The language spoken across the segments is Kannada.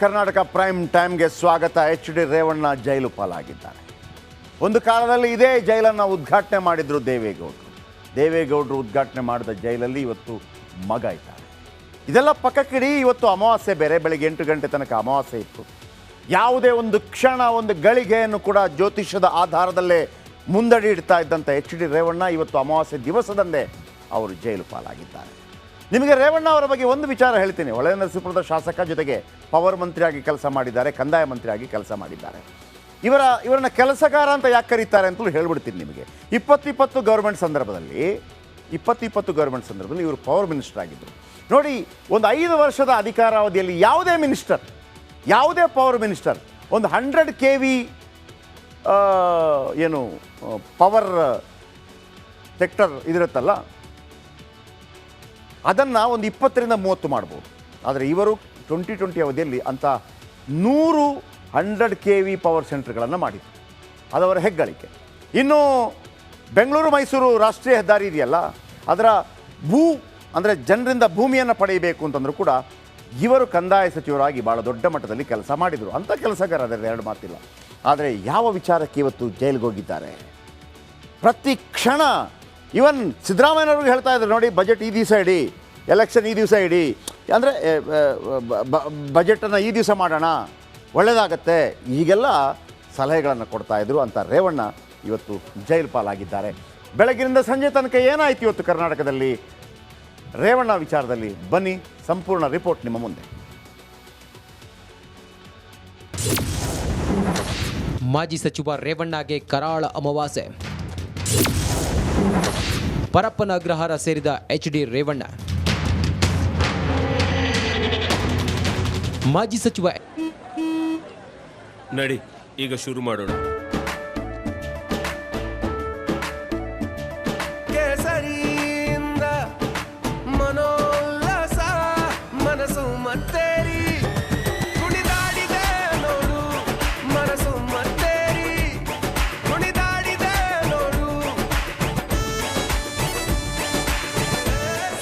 ಕರ್ನಾಟಕ ಪ್ರೈಮ್ ಟೈಮ್ಗೆ ಸ್ವಾಗತ. ಎಚ್ ಡಿ ರೇವಣ್ಣ ಜೈಲು ಪಾಲಾಗಿದ್ದಾರೆ. ಒಂದು ಕಾಲದಲ್ಲಿ ಇದೇ ಜೈಲನ್ನು ಉದ್ಘಾಟನೆ ಮಾಡಿದ್ರು ದೇವೇಗೌಡರು. ದೇವೇಗೌಡರು ಉದ್ಘಾಟನೆ ಮಾಡಿದ ಜೈಲಲ್ಲಿ ಇವತ್ತು ಮಗ ಇದ್ದಾರೆ. ಇದೆಲ್ಲ ಪಕ್ಕಕ್ಕಿಡಿ, ಇವತ್ತು ಅಮಾವಾಸ್ಯೆ ಬೇರೆ, ಬೆಳಿಗ್ಗೆ ಎಂಟು ಗಂಟೆ ತನಕ ಅಮಾವಾಸ್ಯೆ ಇತ್ತು. ಯಾವುದೇ ಒಂದು ಕ್ಷಣ, ಒಂದು ಗಳಿಗೆಯನ್ನು ಕೂಡ ಜ್ಯೋತಿಷ್ಯದ ಆಧಾರದಲ್ಲೇ ಮುಂದಡಿ ಇಡ್ತಾ ಇದ್ದಂಥ ಎಚ್ ಡಿ ರೇವಣ್ಣ ಇವತ್ತು ಅಮಾವಾಸ್ಯೆ ದಿವಸದಂದೇ ಅವರು ಜೈಲು ಪಾಲಾಗಿದ್ದಾರೆ. ನಿಮಗೆ ರೇವಣ್ಣ ಅವರ ಬಗ್ಗೆ ಒಂದು ವಿಚಾರ ಹೇಳ್ತೀನಿ. ಹೊಳೆ ನರಸೀಪುರದ ಶಾಸಕ ಜೊತೆಗೆ ಪವರ್ ಮಂತ್ರಿಯಾಗಿ ಕೆಲಸ ಮಾಡಿದ್ದಾರೆ, ಕಂದಾಯ ಮಂತ್ರಿಯಾಗಿ ಕೆಲಸ ಮಾಡಿದ್ದಾರೆ. ಇವರ, ಇವರನ್ನ ಕೆಲಸಗಾರ ಅಂತ ಯಾಕೆ ಕರೀತಾರೆ ಅಂತಲೂ ಹೇಳ್ಬಿಡ್ತೀನಿ ನಿಮಗೆ. ಇಪ್ಪತ್ತಿಪ್ಪತ್ತು ಗೌರ್ಮೆಂಟ್ ಸಂದರ್ಭದಲ್ಲಿ, ಇಪ್ಪತ್ತಿಪ್ಪತ್ತು ಗೌರ್ಮೆಂಟ್ ಸಂದರ್ಭದಲ್ಲಿ ಇವರು ಪವರ್ ಮಿನಿಸ್ಟರ್ ಆಗಿದ್ದರು ನೋಡಿ, ಒಂದು ಐದು ವರ್ಷದ ಅಧಿಕಾರಾವಧಿಯಲ್ಲಿ ಯಾವುದೇ ಮಿನಿಸ್ಟರ್, ಯಾವುದೇ ಪವರ್ ಮಿನಿಸ್ಟರ್, ಒಂದು ಹಂಡ್ರೆಡ್ ಕೆ ವಿ ಏನು, ಪವರ್ ಸೆಕ್ಟರ್ ಇದಿರುತ್ತಲ್ಲ ಅದನ್ನು ಒಂದು ಇಪ್ಪತ್ತರಿಂದ ಮೂವತ್ತು ಮಾಡ್ಬೋದು. ಆದರೆ ಇವರು ಟ್ವೆಂಟಿ ಟ್ವೆಂಟಿ ಅವಧಿಯಲ್ಲಿ ಅಂಥ ನೂರು ಹಂಡ್ರೆಡ್ ಕೆ ವಿ ಪವರ್ ಸೆಂಟರ್ಗಳನ್ನು ಮಾಡಿದರು. ಅದವರ ಹೆಗ್ಗಳಿಕೆ. ಇನ್ನು ಬೆಂಗಳೂರು, ಮೈಸೂರು ರಾಷ್ಟ್ರೀಯ ಹೆದ್ದಾರಿ ಇದೆಯಲ್ಲ, ಅದರ ಭೂ, ಅಂದರೆ ಜನರಿಂದ ಭೂಮಿಯನ್ನು ಪಡೆಯಬೇಕು ಅಂತಂದರೂ ಕೂಡ ಇವರು ಕಂದಾಯ ಸಚಿವರಾಗಿ ಭಾಳ ದೊಡ್ಡ ಮಟ್ಟದಲ್ಲಿ ಕೆಲಸ ಮಾಡಿದರು. ಅಂಥ ಕೆಲಸಗಾರ ಅದರ ಎರಡು ಮಾತಿಲ್ಲ. ಆದರೆ ಯಾವ ವಿಚಾರಕ್ಕೆ ಇವತ್ತು ಜೈಲಿಗೆ ಹೋಗಿದ್ದಾರೆ? ಪ್ರತಿ ಕ್ಷಣ ಇವನ್ ಸಿದ್ದರಾಮಯ್ಯನವ್ರಿಗೆ ಹೇಳ್ತಾ ಇದ್ರು ನೋಡಿ ಬಜೆಟ್ ಈ ದಿವಸ ಇಡಿ ಎಲೆಕ್ಷನ್ ಈ ದಿವಸ ಇಡಿ. ಅಂದರೆ ಬಜೆಟನ್ನು ಈ ದಿವಸ ಮಾಡೋಣ ಒಳ್ಳೆಯದಾಗತ್ತೆ ಈಗೆಲ್ಲ ಸಲಹೆಗಳನ್ನು ಕೊಡ್ತಾ ಇದ್ರು ಅಂತ ರೇವಣ್ಣ ಇವತ್ತು ಜೈಲು ಪಾಲಾಗಿದ್ದಾರೆ. ಬೆಳಗಿನಿಂದ ಸಂಜೆ ತನಕ ಏನಾಯ್ತು ಇವತ್ತು ಕರ್ನಾಟಕದಲ್ಲಿ? ರೇವಣ್ಣ ವಿಚಾರದಲ್ಲಿ ಬನ್ನಿ, ಸಂಪೂರ್ಣ ರಿಪೋರ್ಟ್ ನಿಮ್ಮ ಮುಂದೆ. ಮಾಜಿ ಸಚಿವ ರೇವಣ್ಣಗೆ ಕರಾಳ ಅಮಾವಾಸ್ಯೆ. ಪರಪ್ಪನ ಅಗ್ರಹಾರ ಸೇರಿದ ಎಚ್ ಡಿ ರೇವಣ್ಣ. ಮಾಜಿ ಸಚಿವ ನಡಿ ಈಗ ಶುರು ಮಾಡೋಣ.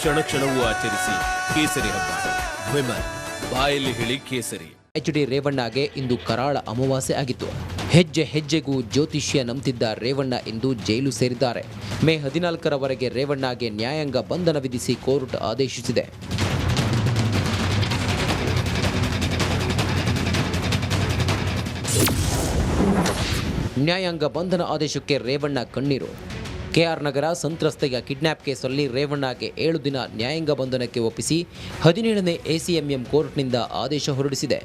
ಕ್ಷಣ ಕ್ಷಣವೂ ಆಚರಿಸಿ ಕೇಸರಿ ಹಬ್ಬ. ವಿಮಲ್, ಬಾಯಲ್ಲಿ ಹೇಳಿ ಕೇಸರಿ. ಎಚ್ ಡಿ ರೇವಣ್ಣಗೆ ಇಂದು ಕರಾಳ ಅಮಾವಾಸ್ಯೆ ಆಗಿತ್ತು. ಹೆಜ್ಜೆ ಹೆಜ್ಜೆಗೂ ಜ್ಯೋತಿಷ್ಯ ನಂಬ್ತಿದ್ದ ರೇವಣ್ಣ ಇಂದು ಜೈಲು ಸೇರಿದ್ದಾರೆ. ಮೇ ಹದಿನಾಲ್ಕರವರೆಗೆ ರೇವಣ್ಣಗೆ ನ್ಯಾಯಾಂಗ ಬಂಧನ ವಿಧಿಸಿ ಕೋರ್ಟ್ ಆದೇಶಿಸಿದೆ. ನ್ಯಾಯಾಂಗ ಬಂಧನ ಆದೇಶಕ್ಕೆ ರೇವಣ್ಣ ಕಣ್ಣೀರು. ಕೆಆರ್ ನಗರ ಸಂತ್ರಸ್ತೆಯ ಕಿಡ್ನಾಪ್ ಕೇಸಲ್ಲಿ ರೇವಣ್ಣಗೆ ಏಳು ದಿನ ನ್ಯಾಯಾಂಗ ಬಂಧನಕ್ಕೆ ಒಪ್ಪಿಸಿ ಹದಿನೇಳನೇ ಎಸಿಎಂಎಂ ಕೋರ್ಟ್ನಿಂದ ಆದೇಶ ಹೊರಡಿಸಿದೆ.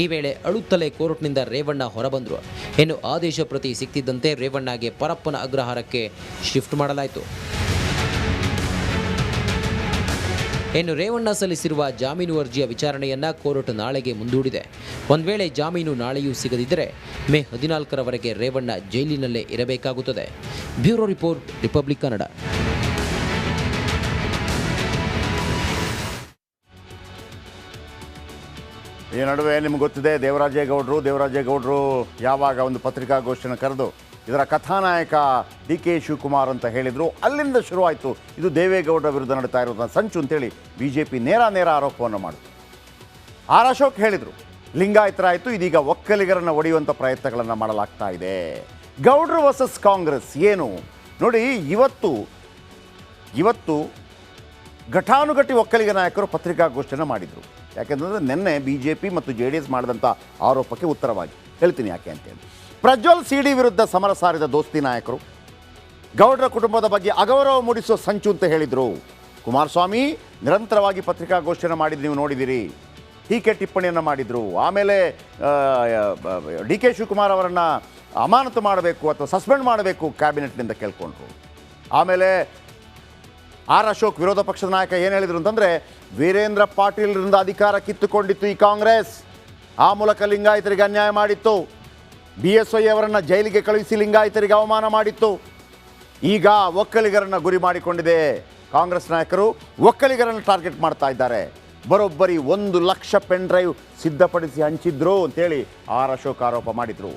ಈ ವೇಳೆ ಅಳುತ್ತಲೇ ಕೋರ್ಟ್ನಿಂದ ರೇವಣ್ಣ ಹೊರಬಂದರು. ಇನ್ನು ಆದೇಶ ಪ್ರತಿ ಸಿಕ್ತಿದ್ದಂತೆ ರೇವಣ್ಣಗೆ ಪರಪ್ಪನ ಅಗ್ರಹಾರಕ್ಕೆ ಶಿಫ್ಟ್ ಮಾಡಲಾಯಿತು. ಇನ್ನು ರೇವಣ್ಣ ಸಲ್ಲಿಸಿರುವ ಜಾಮೀನು ಅರ್ಜಿಯ ವಿಚಾರಣೆಯನ್ನ ಕೋರ್ಟ್ ನಾಳೆಗೆ ಮುಂದೂಡಿದೆ. ಒಂದು ವೇಳೆ ಜಾಮೀನು ನಾಳೆಯೂ ಸಿಗದಿದ್ದರೆ ಮೇ ಹದಿನಾಲ್ಕರವರೆಗೆ ರೇವಣ್ಣ ಜೈಲಿನಲ್ಲೇ ಇರಬೇಕಾಗುತ್ತದೆ. Bureau report, Republic Kannada. ಈ ನಡುವೆ ನಿಮ್ಗೆ ಗೊತ್ತಿದೆ, ದೇವರಾಜೇಗೌಡರು ದೇವರಾಜೇಗೌಡರು ಯಾವಾಗ ಒಂದು ಪತ್ರಿಕಾಗೋಷ್ಠಿಯನ್ನು ಕರೆದು ಇದರ ಕಥಾನಾಯಕ ಡಿ ಕೆ ಶಿವಕುಮಾರ್ ಅಂತ ಹೇಳಿದರು. ಅಲ್ಲಿಂದ ಶುರುವಾಯಿತು. ಇದು ದೇವೇಗೌಡರ ವಿರುದ್ಧ ನಡೀತಾ ಇರೋದನ್ನ ಸಂಚು ಅಂತೇಳಿ ಬಿ ಜೆ ಪಿ ನೇರ ನೇರ ಆರೋಪವನ್ನು ಮಾಡಿತು. ಆರ್ ಅಶೋಕ್ ಹೇಳಿದರು, ಲಿಂಗಾಯತರಾಯಿತು, ಇದೀಗ ಒಕ್ಕಲಿಗರನ್ನು ಒಡೆಯುವಂಥ ಪ್ರಯತ್ನಗಳನ್ನು ಮಾಡಲಾಗ್ತಾ ಇದೆ. ಗೌಡ್ರು ವರ್ಸಸ್ ಕಾಂಗ್ರೆಸ್, ಏನು? ನೋಡಿ, ಇವತ್ತು ಇವತ್ತು ಘಟಾನುಘಟಿ ಒಕ್ಕಲಿಗ ನಾಯಕರು ಪತ್ರಿಕಾಗೋಷ್ಠಿಯನ್ನು ಮಾಡಿದರು. ಯಾಕೆಂತಂದರೆ ನಿನ್ನೆ ಬಿ ಜೆ ಪಿ ಮತ್ತು ಜೆ ಡಿ ಎಸ್ ಮಾಡಿದಂಥ ಆರೋಪಕ್ಕೆ ಉತ್ತರವಾಗಿ. ಹೇಳ್ತೀನಿ ಯಾಕೆ ಅಂತೇಳಿ. ಪ್ರಜ್ವಲ್ ಸಿ ಡಿ ವಿರುದ್ಧ ಸಮರ ಸಾರಿದ ದೋಸ್ತಿ ನಾಯಕರು. ಗೌಡರ ಕುಟುಂಬದ ಬಗ್ಗೆ ಅಗೌರವ ಮೂಡಿಸುವ ಸಂಚು ಅಂತ ಹೇಳಿದರು. ಕುಮಾರಸ್ವಾಮಿ, ನಿರಂತರವಾಗಿ ಪತ್ರಿಕಾಗೋಷ್ಠಿಯನ್ನು ಮಾಡಿದ್ದು ನೀವು ನೋಡಿದಿರಿ ಟೀಕೆ ಟಿಪ್ಪಣಿಯನ್ನು ಮಾಡಿದರು. ಆಮೇಲೆ ಡಿ ಕೆ ಶಿವಕುಮಾರ್ ಅವರನ್ನು ಅಮಾನತು ಮಾಡಬೇಕು ಅಥವಾ ಸಸ್ಪೆಂಡ್ ಮಾಡಬೇಕು ಕ್ಯಾಬಿನೆಟ್ನಿಂದ ಕೇಳ್ಕೊಂಡ್ರು. ಆಮೇಲೆ, ಆರ್ ಅಶೋಕ್ ವಿರೋಧ ಪಕ್ಷದ ನಾಯಕ ಏನು ಹೇಳಿದರು ಅಂತಂದರೆ, ವೀರೇಂದ್ರ ಪಾಟೀಲ್ರಿಂದ ಅಧಿಕಾರ ಕಿತ್ತುಕೊಂಡಿತ್ತು ಈ ಕಾಂಗ್ರೆಸ್. ಆ ಮೂಲಕ ಲಿಂಗಾಯತರಿಗೆ ಅನ್ಯಾಯ ಮಾಡಿತ್ತು. ಬಿ ಎಸ್ ಅವರನ್ನು ಜೈಲಿಗೆ ಕಳುಹಿಸಿ ಲಿಂಗಾಯತರಿಗೆ ಅವಮಾನ ಮಾಡಿತ್ತು. ಈಗ ಒಕ್ಕಲಿಗರನ್ನು ಗುರಿ ಮಾಡಿಕೊಂಡಿದೆ ಕಾಂಗ್ರೆಸ್ ನಾಯಕರು. ಒಕ್ಕಲಿಗರನ್ನು ಟಾರ್ಗೆಟ್ ಮಾಡ್ತಾ ಇದ್ದಾರೆ. ಬರೋಬ್ಬರಿ ಒಂದು ಲಕ್ಷ ಪೆನ್ ಡ್ರೈವ್ ಸಿದ್ಧಪಡಿಸಿ ಹಂಚಿದ್ರು ಅಂತೇಳಿ ಆರ್ ಅಶೋಕ್ ಆರೋಪ ಮಾಡಿದರು.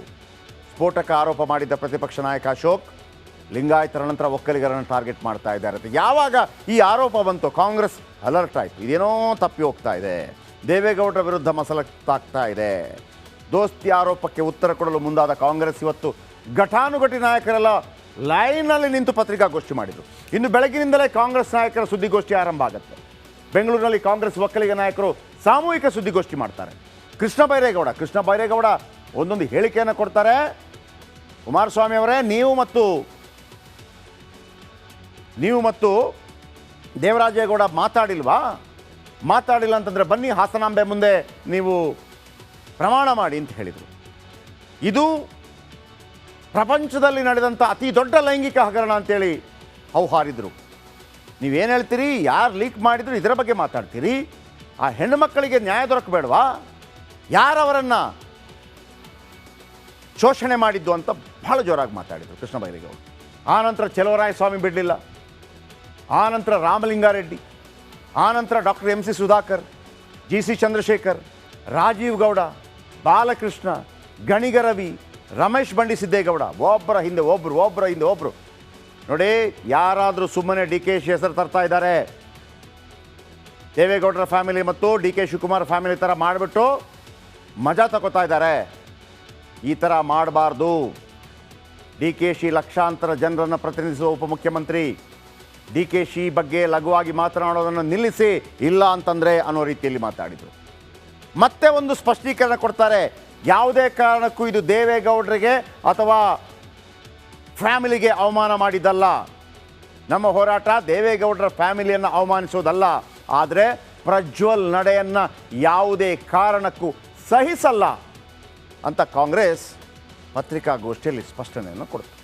ಸ್ಫೋಟಕ ಆರೋಪ ಮಾಡಿದ್ದ ಪ್ರತಿಪಕ್ಷ ನಾಯಕ ಅಶೋಕ್ ಲಿಂಗಾಯತರ ನಂತರ ಒಕ್ಕಲಿಗರನ್ನು ಟಾರ್ಗೆಟ್ ಮಾಡ್ತಾ ಇದ್ದಾರೆ ಯಾವಾಗ ಈ ಆರೋಪ ಬಂತು ಕಾಂಗ್ರೆಸ್ ಅಲರ್ಟ್ ಆಯಿತು. ಇದೇನೋ ತಪ್ಪಿ ಹೋಗ್ತಾ ಇದೆ. ದೇವೇಗೌಡರ ವಿರುದ್ಧ ಮಸಲತ್ತಾಗ್ತಾ ಇದೆ. ದೋಸ್ತಿ ಆರೋಪಕ್ಕೆ ಉತ್ತರ ಕೊಡಲು ಮುಂದಾದ ಕಾಂಗ್ರೆಸ್ ಇವತ್ತು ಘಟಾನುಘಟಿ ನಾಯಕರೆಲ್ಲ ಲೈನಲ್ಲಿ ನಿಂತು ಪತ್ರಿಕಾಗೋಷ್ಠಿ ಮಾಡಿದರು. ಇನ್ನು ಬೆಳಗಿನಿಂದಲೇ ಕಾಂಗ್ರೆಸ್ ನಾಯಕರ ಸುದ್ದಿಗೋಷ್ಠಿ ಆರಂಭ ಆಗುತ್ತೆ. ಬೆಂಗಳೂರಿನಲ್ಲಿ ಕಾಂಗ್ರೆಸ್ ಒಕ್ಕಲಿಗ ನಾಯಕರು ಸಾಮೂಹಿಕ ಸುದ್ದಿಗೋಷ್ಠಿ ಮಾಡ್ತಾರೆ. ಕೃಷ್ಣ ಬೈರೇಗೌಡ ಕೃಷ್ಣ ಬೈರೇಗೌಡ ಒಂದೊಂದು ಹೇಳಿಕೆಯನ್ನು ಕೊಡ್ತಾರೆ. ಕುಮಾರಸ್ವಾಮಿ ಅವರೇ, ನೀವು ಮತ್ತು ನೀವು ಮತ್ತು ದೇವರಾಜೇಗೌಡ ಮಾತಾಡಿಲ್ವಾ? ಮಾತಾಡಿಲ್ಲ ಅಂತಂದರೆ ಬನ್ನಿ ಹಾಸನಾಂಬೆ ಮುಂದೆ ನೀವು ಪ್ರಮಾಣ ಮಾಡಿ ಅಂತ ಹೇಳಿದರು. ಇದು ಪ್ರಪಂಚದಲ್ಲಿ ನಡೆದಂಥ ಅತಿ ದೊಡ್ಡ ಲೈಂಗಿಕ ಹಗರಣ ಅಂತೇಳಿ ಹೌಹಾರಿದ್ರು ನೀವೇನು ಹೇಳ್ತೀರಿ? ಯಾರು ಲೀಕ್ ಮಾಡಿದ್ರು? ಇದರ ಬಗ್ಗೆ ಮಾತಾಡ್ತೀರಿ? ಆ ಹೆಣ್ಣು ಮಕ್ಕಳಿಗೆ ನ್ಯಾಯ ದೊರಕಬೇಡವಾ? ಯಾರವರನ್ನು ಶೋಷಣೆ ಮಾಡಿದ್ದು ಅಂತ ಬಹಳ ಜೋರಾಗಿ ಮಾತಾಡಿದರು ಕೃಷ್ಣ ಬೈರೇಗೌಡ ಆನಂತರ ನಂತರ ಸ್ವಾಮಿ ಬಿಡಲಿಲ್ಲ. ಆನಂತರ ರಾಮಲಿಂಗಾರೆಡ್ಡಿ. ಆನಂತರ doctor M C Sudhakar, G C Chandrashekar, Rajeev Gowda Balakrishna Ganiga Ravi Ramesh Bandi Siddegowda, ಒಬ್ಬರ ಹಿಂದೆ ಒಬ್ಬರು ಒಬ್ಬರ ಹಿಂದೆ ಒಬ್ಬರು ನೋಡಿ, ಯಾರಾದರೂ ಸುಮ್ಮನೆ ಡಿ ಕೆ ಶಿ ಹೆಸರು ತರ್ತಾ ಇದ್ದಾರೆ. ದೇವೇಗೌಡರ ಫ್ಯಾಮಿಲಿ ಮತ್ತು ಡಿ ಕೆ ಶಿವಕುಮಾರ್ ಫ್ಯಾಮಿಲಿ ಥರ ಮಾಡಿಬಿಟ್ಟು ಮಜಾ ತಗೋತಾ ಇದ್ದಾರೆ. ಈ ಥರ ಮಾಡಬಾರ್ದು. ಡಿ ಕೆ ಶಿ ಲಕ್ಷಾಂತರ ಜನರನ್ನು ಪ್ರತಿನಿಧಿಸುವ ಉಪಮುಖ್ಯಮಂತ್ರಿ. ಡಿ ಕೆ ಶಿ ಬಗ್ಗೆ ಲಘುವಾಗಿ ಮಾತನಾಡೋದನ್ನು ನಿಲ್ಲಿಸಿ, ಇಲ್ಲ ಅಂತಂದರೆ ಅನ್ನೋ ರೀತಿಯಲ್ಲಿ ಮಾತಾಡಿದರು. ಮತ್ತೆ ಒಂದು ಸ್ಪಷ್ಟೀಕರಣ ಕೊಡ್ತಾರೆ. ಯಾವುದೇ ಕಾರಣಕ್ಕೂ ಇದು ದೇವೇಗೌಡರಿಗೆ ಅಥವಾ ಫ್ಯಾಮಿಲಿಗೆ ಅವಮಾನ ಮಾಡಿದ್ದಲ್ಲ. ನಮ್ಮ ಹೋರಾಟ ದೇವೇಗೌಡರ ಫ್ಯಾಮಿಲಿಯನ್ನು ಅವಮಾನಿಸೋದಲ್ಲ. ಆದರೆ ಪ್ರಜ್ವಲ್ ನಡೆಯನ್ನು ಯಾವುದೇ ಕಾರಣಕ್ಕೂ ಸಹಿಸಲ್ಲ ಅಂತ ಕಾಂಗ್ರೆಸ್ ಪತ್ರಿಕಾಗೋಷ್ಠಿಯಲ್ಲಿ ಸ್ಪಷ್ಟನೆಯನ್ನು ಕೊಡ್ತು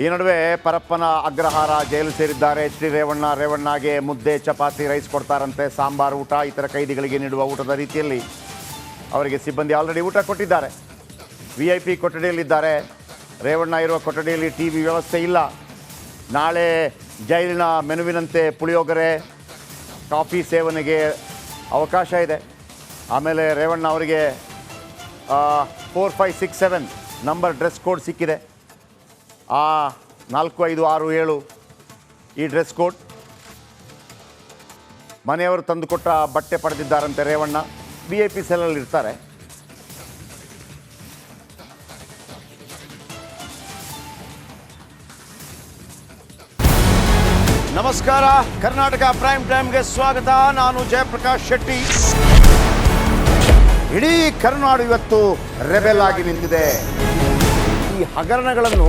ಈ ನಡುವೆ ಪರಪ್ಪನ ಅಗ್ರಹಾರ ಜೈಲು ಸೇರಿದ್ದಾರೆ. ಎಚ್ ಡಿ ರೇವಣ್ಣ ರೇವಣ್ಣಗೆ ಮುದ್ದೆ, ಚಪಾತಿ, ರೈಸ್ ಕೊಡ್ತಾರಂತೆ. ಸಾಂಬಾರು, ಊಟ, ಇತರ ಕೈದಿಗಳಿಗೆ ನೀಡುವ ಊಟದ ರೀತಿಯಲ್ಲಿ ಅವರಿಗೆ ಸಿಬ್ಬಂದಿ ಆಲ್ರೆಡಿ ಊಟ ಕೊಟ್ಟಿದ್ದಾರೆ. ವಿ ಐ ಪಿ ಕೊಠಡಿಯಲ್ಲಿದ್ದಾರೆ. ರೇವಣ್ಣ ಇರುವ ಕೊಠಡಿಯಲ್ಲಿ ಟಿ ವಿ ವ್ಯವಸ್ಥೆ ಇಲ್ಲ. ನಾಳೆ ಜೈಲಿನ ಮೆನುವಿನಂತೆ ಪುಳಿಯೋಗರೆ, ಕಾಫಿ ಸೇವನೆಗೆ ಅವಕಾಶ ಇದೆ. ಆಮೇಲೆ ರೇವಣ್ಣ ಅವರಿಗೆ four five six seven number dress code ಸಿಕ್ಕಿದೆ. ಆ ನಾಲ್ಕು ಐದು ಆರು ಏಳು ಈ ಡ್ರೆಸ್ ಕೋಡ್ ಮನೆಯವರು ತಂದುಕೊಟ್ಟ ಬಟ್ಟೆ ಪಡೆದಿದ್ದಾರಂತೆ ರೇವಣ್ಣ. ಬಿ ಐ ಪಿ ಸೆಲ್ಲಲ್ಲಿ ಇರ್ತಾರೆ. ನಮಸ್ಕಾರ. ಕರ್ನಾಟಕ ಪ್ರೈಮ್ ಟೈಮ್ಗೆ ಸ್ವಾಗತ. ನಾನು ಜಯಪ್ರಕಾಶ್ ಶೆಟ್ಟಿ. ಇಡೀ ಕರುನಾಡು ಇವತ್ತು ರೆಬೆಲ್ ಆಗಿ ನಿಂತಿದೆ. ಈ ಹಗರಣಗಳನ್ನು